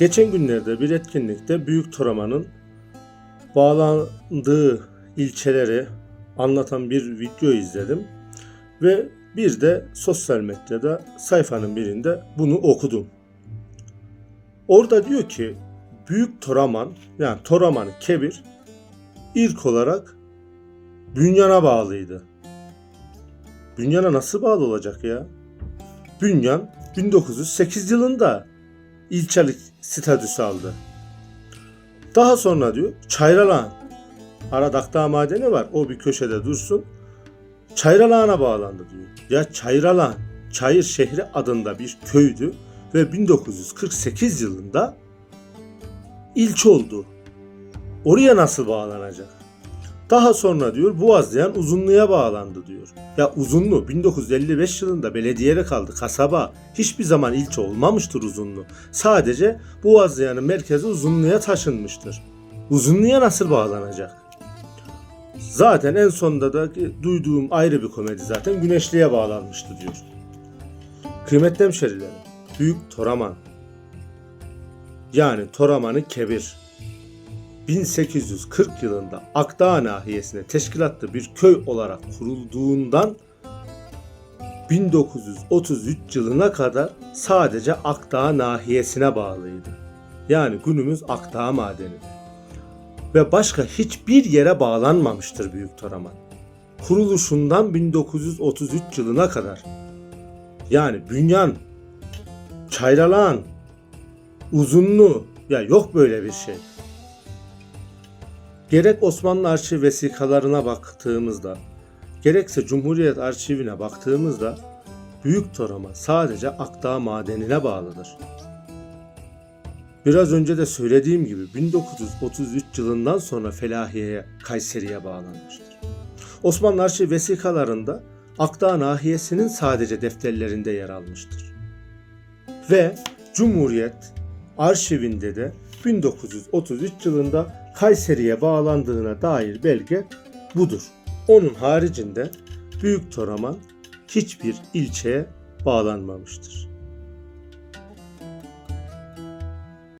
Geçen günlerde bir etkinlikte Büyük Toraman'ın bağlandığı ilçeleri anlatan bir video izledim ve bir de sosyal medyada sayfanın birinde bunu okudum. Orada diyor ki Büyük Toraman yani Toraman Kebir ilk olarak Bünyan'a bağlıydı. Bünyan'a nasıl bağlı olacak ya? Bünyan 1908 yılında ilçelik statüsü aldı. Daha sonra diyor Çayralağan. Aradakta madeni var. O bir köşede dursun. Çayralağan'a bağlandı diyor. Ya Çayralağan, Çayır şehri adında bir köydü ve 1948 yılında ilçe oldu. Oraya nasıl bağlanacak? Daha sonra diyor Boğazlayan Uzunlu'ya bağlandı diyor. Ya Uzunlu 1955 yılında belediyeye kaldı kasaba. Hiçbir zaman ilçe olmamıştır Uzunlu. Sadece Boğazlayan'ın merkezi Uzunlu'ya taşınmıştır. Uzunlu'ya nasıl bağlanacak? Zaten en sonunda da duyduğum ayrı bir komedi zaten Güneşli'ye bağlanmıştı diyor. Kıymetli hemşerilerim, Büyük Toraman yani Toraman'ı Kebir 1840 yılında Akdağ nahiyesine teşkilatlı bir köy olarak kurulduğundan 1933 yılına kadar sadece Akdağ nahiyesine bağlıydı. Yani günümüz Akdağ madeni. Ve başka hiçbir yere bağlanmamıştır Büyük Toraman. Kuruluşundan 1933 yılına kadar. Yani Bünyan, Çayralağan, Uzunlu ya yok böyle bir şey. Gerek Osmanlı arşiv vesikalarına baktığımızda, gerekse Cumhuriyet arşivine baktığımızda Büyük Toraman sadece Akdağ madenine bağlıdır. Biraz önce de söylediğim gibi 1933 yılından sonra Felahiye'ye, Kayseri'ye bağlanmıştır. Osmanlı arşiv vesikalarında Akdağ nahiyesinin sadece defterlerinde yer almıştır. Ve Cumhuriyet arşivinde de 1933 yılında Kayseri'ye bağlandığına dair belge budur. Onun haricinde Büyük Toraman hiçbir ilçeye bağlanmamıştır.